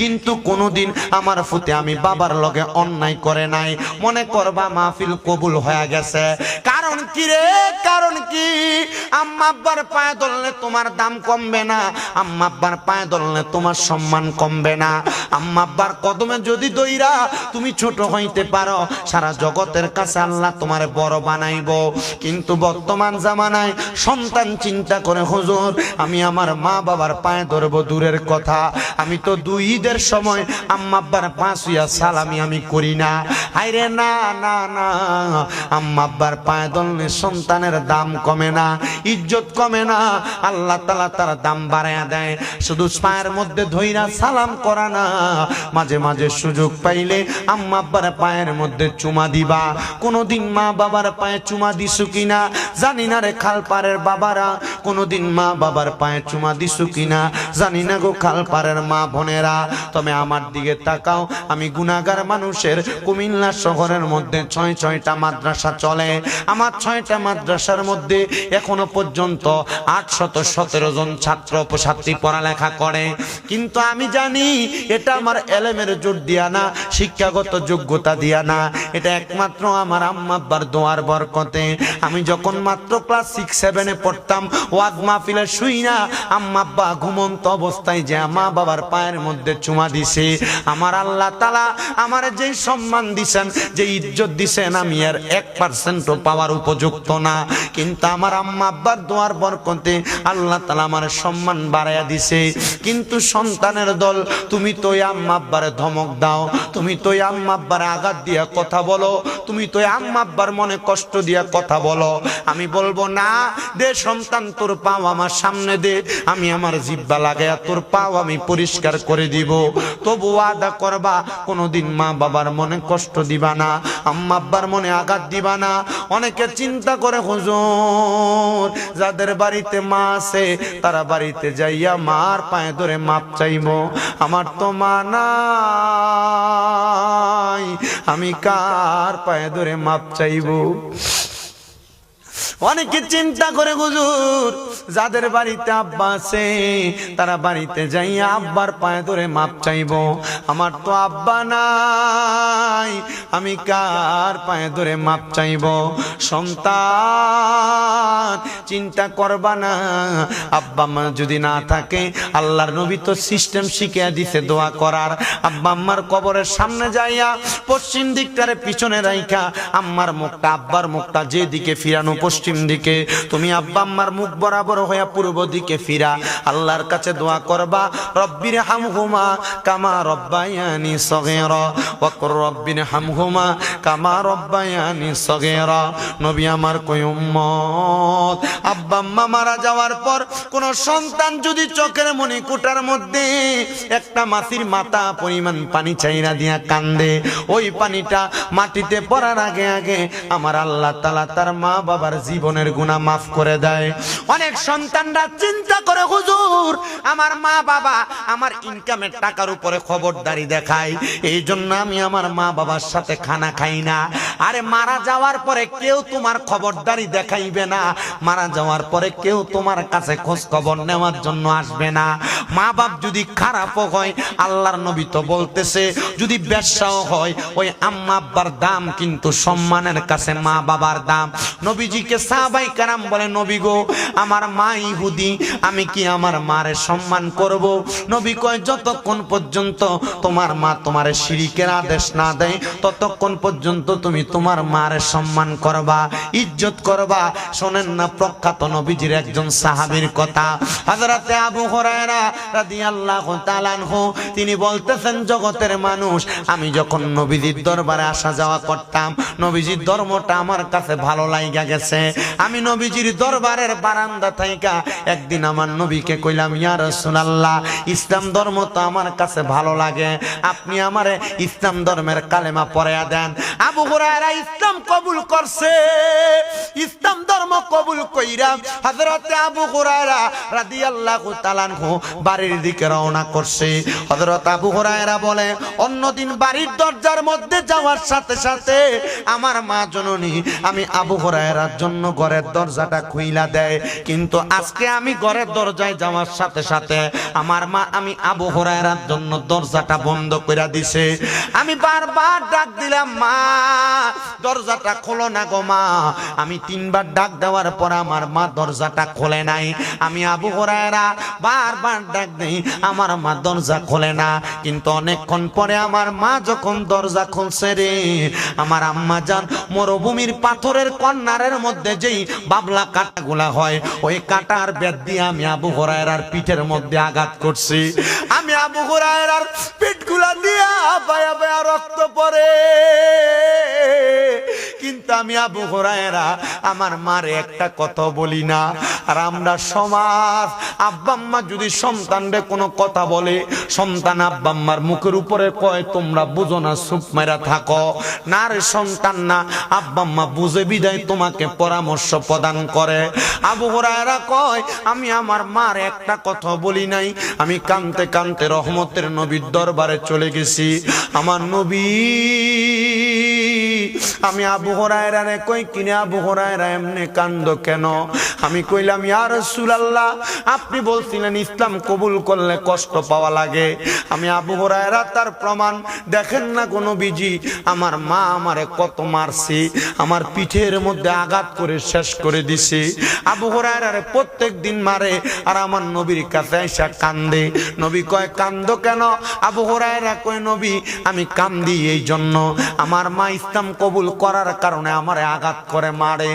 কিন্তু কোনোদিন আমার ফুতে আমি বাবার লগে অন্যায় করে নাই। মনে করবা মাহফিল কবুল হয়ে গেছে। কারণ কি রে? কারণ কি? আম্মা আব্বার পায়ে ধরলে তোমার দাম কমবে না, আম্মা আব্বার পায়ে ধরলে তোমার সম্মান কমবে না। আম্মা আব্বার কদমে যদি দইরা তুমি ছোট হইতে পারো, সারা জগতের কাছে আল্লাহ তোমার বড় বানাইব। কিন্তু বর্তমান জামানায় সন্তান চিন্তা করে, হুজুর, আমি আমার মা বাবার পায়ে ধরবো দূরের কথা। আমি তো দুই ঈদের সময় আম্মা আব্বার পাঁচুয়া সালামি আমি করি না। হাইরে না না না, আম্মা আব্বার পায়ে ধরলে সন্তানের দাম কমে না, ইজ্জত কমে না। আল্লাহ তালা তার দাম বাড়াইয়া দেয়। শুধু পায়ের মধ্যে ধইরা সালাম করা না। মাঝে মাঝে সুযোগ পাইলে আম্মা পায়ের মধ্যে চুমা দিবা। কোনোদিন মা বাবার পায়ে চুমা দিছু কিনা? জানি না রে খাল পারের বাবারা। কোনোদিন মা বাবার পায়ে চুমা দিছু কিনা? জানি না গো খাল পারের মা বোনেরা। তবে আমার দিকে তাকাও। আমি গুনাগার মানুষের কুমিল্লা শহরের মধ্যে ছয় ছয়টা মাদ্রাসা চলে। আমার ছয়টা মাদ্রাসার মধ্যে এখনও পর্যন্ত আটশত সতেরো জন ছাত্র ছাত্রী পড়ালেখা করে। কিন্তু আমি জানি এটা আমার এলেমের জোর দিয়া না, শিক্ষাগত যোগ্যতা দিয়া না। এটা একমাত্র আমার আম্মা আব্বার দোয়ার বরকতে। আমি যখন মাত্র ক্লাস সিক্স, সেভেনে পড়তাম, ওয়াজ মাহফিলে শুই না, আম্মা আব্বা ঘুমন্ত অবস্থায় যে মা বাবার পায়ের মধ্যে চুমা দিছে। আমার আল্লাহ তালা আমার যে সম্মান দিছেন, যে ইজ্জত দিছেন, আমি আর এক পার্সেন্টও পাওয়ার উপযুক্ত না। কিন্তু আমার আম্মা আব্বার দোয়ার বরকতে আল্লাহ তালা আমার সম্মান বাড়াইয়া দিছে। কিন্তু সন্তানের দল, তুমি তো আম্মা আব্বারে ধমক দাও, তুমি তো আম্মা আব্বারে আঘাত দিয়া কথা বলো, তুমি তো আম্মা আব্বার মনে কষ্ট দিয়া কথা বলো। আমি বলব, না, দে সন্তান, তোর পাও আমার সামনে দে, আমি আমার জিব্বা লাগাইয়া তোর পাও আমি পরিষ্কার করে দিব। তবু আদা করবা, কোনোদিন মা বাবার মনে কষ্ট দিবা না, আম্মা আব্বার মনে আঘাত দিবা না। অনেকে চিন্তা করে, হুজুর, যাদের বাড়িতে মা আছে, তারা বাড়িতে যাইয়া মার পায়ে ধরে মাপ চাইব। আমার তো মা নাই, আমি কার পায়ে ধরে মাপ চাইব? অনেকে চিন্তা করে, হুজুর যাদের বাড়িতে আব্বা আছে, তারা বাড়িতে যাইয়া আব্বার পায়ে ধরে মাপ চাইব। আমার তো আব্বা নাই, আমি কার পায়ে ধরে মাপ চাইব? সন্তান, চিন্তা করবা না। আব্বা মা যদি না থাকে, আল্লাহর নবী তো সিস্টেম শিখিয়ে দিছে দোয়া করার। আব্বা আম্মার কবরের সামনে যাইয়া পশ্চিম দিকটারে পিছনে রাইখা, আম্মার মুখটা, আব্বার মুখটা যে দিকে ফিরানো পশ্চিম দিকে। তুমি আব্বা আম্মার মুখ বরাবর হইয়া পূর্ব দিকে ফিরা, আল্লাহর কাছে দোয়া করবা, রব্বির হামহুমা কামা রব্বায়ানি সগেরা, ওয়াকুর রব্বির হামহুমা কামা রব্বায়ানি সগেরা। নবী আমার কই আব্বা আম্মা মারা যাওয়ার পর কোন সন্তান যদি চোখের মনি কুটার মধ্যে একটা মাসির মাথা পরিমাণ পানি চাইরা দিয়া কান্দে, ওই পানিটা মাটিতে পড়ার আগে আগে আমার আল্লাহ তালা তার মা বাবার জীবনের গুণা মাফ করে দেয়। অনেক সন্তানরা চিন্তা করে, হুজুর, আমার মা বাবা আমার ইনকামের টাকার উপরে খবরদারি দেখায়। এই জন্য আমি আমার মা বাবার সাথে খানা খাই না। আরে মারা যাওয়ার পরে কেউ তোমার খবরদারি দেখাইবে না। মারা যাওয়ার পরে কেউ তোমার কাছে খোঁজ খবর নেওয়ার জন্য আসবে না। মা বাপ যদি খারাপও হয়, আল্লাহর নবী তো বলতেছে, যদি ব্যবসাও হয়, ওই আম্মা আব্বার দাম কিন্তু সম্মানের কাছে মা বাবার দাম। নবীজিকে সাহাবাই কারাম বলে, নবী গো, আমার মা ইহুদি, আমি কি আমার মারে সম্মান করব? নবী কয়, যতক্ষণ পর্যন্ত তোমার মা তোমার শিরিকের আদেশ না দেয়, ততক্ষণ পর্যন্ত তুমি তোমার মারে সম্মান করবা, ইজ্জত করবা। শোনেন না প্রখ্যাত নবীজির একজন সাহাবীর কথা। হযরতে আবু হুরায়রা তিনি বলতেছেন, জগতের মানুষ, আমি যখন নবীজির দরবারে আসা যাওয়া করতাম, নবীজির ধর্মটা আমার কাছে ভালো লাগা গেছে। আমি নবীজির দরবারের বারান্দা থাইকা একদিন আমার নবীকে কইলাম, ইয়া রাসূলুল্লাহ, ইসলাম ধর্ম তো আমার কাছে ভালো লাগে। আপনি আমারে ইসলাম ধর্মের কালেমা পড়ায়া দেন। আবু হুরায়রা ইসলাম কবুল করছে। ইসলাম ধর্ম কবুল কইরা হযরতে আবু হুরায়রা রাদিয়াল্লাহু তাআলা বাড়ির দিকে রওনা করছে। হযরত আবু হুরায়রা বলে, অন্যদিন বাড়ির দরজার মধ্যে যাওয়ার সাথে সাথে আমার মা জননী, আমি আবু হুরায়রার জন্য ঘরের দরজাটা খুইলা দেয়। কিন্তু কিন্তু আজকে আমি ঘরের দরজায় যাওয়ার সাথে সাথে আমার মা আমি আবু হরায়রার জন্য দরজাটা বন্ধ করে দিছে। আমি বারবার ডাক দিলাম, মা, দরজাটা খোলো না গো মা। আমি তিনবার ডাক দেওয়ার পর আমার মা দরজাটা খোলে নাই। আমি আবু হরায়রা বারবার ডাক দেই, আমার মা দরজা খোলে না। কিন্তু অনেকক্ষণ পরে আমার মা যখন দরজা খুলছে রে, আমার আম্মা যান মরুভূমির পাথরের কন্যারের মধ্যে যেই বাবলা কাটাগুলা হয়, ওই কাটার বেদ দিয়ে আমি আবু হরায়রার পিঠের মধ্যে আঘাত করছি। আমি আবু হরায়রার পিঠগুলা দিয়া বায়া বায়া রক্ত পরে কিন্তু আমি আবু হরায়রা, আমার মারে একটা কথা বলি না। আর আমরা সমাজ। আব্বাম্মা যদি সন্তানরে কোনো কথা বলে, সন্তান আব্বাম্মার মুখের উপরে কয়, তোমরা বুঝো না, সুপ মেরা থাকো। না রে সন্তান না আব্বাম্মা বুঝে বিদায় তোমাকে পরামর্শ প্রদান করে। আবু হরায়রা কয়, আমি আমার মার একটা কথা বলি নাই, আমি কানতে কানতে রহমতের নবীর দরবারে চলে গেছি। আমার নবী, আমি আবু হরায়রা রে কই কিনে আবু হরায়রা, এমনি কান্দ কেন? আমি কইলাম, ইয়া রাসূলুল্লাহ, আপনি বলছিলেন ইসলাম কবুল করলে কষ্ট পাওয়া লাগে। আমি আবু হরায়রা তার প্রমাণ, দেখেন না কোনো বিজি, আমার মা আমারে কত মারছি, আমার পিঠের মধ্যে আঘাত করে শেষ করে দিছি। আবু হরায়রা রে প্রত্যেক দিন মারে, আর আমার নবীর কাছে এসে কান্দে। নবী কয়, কান্দ কেন? আবু হরায়রা কয়, নবী, আমি কান্দি এই জন্য। আমার মা ইসলাম কবুল করার কারণে আমারে আঘাত করে মারে।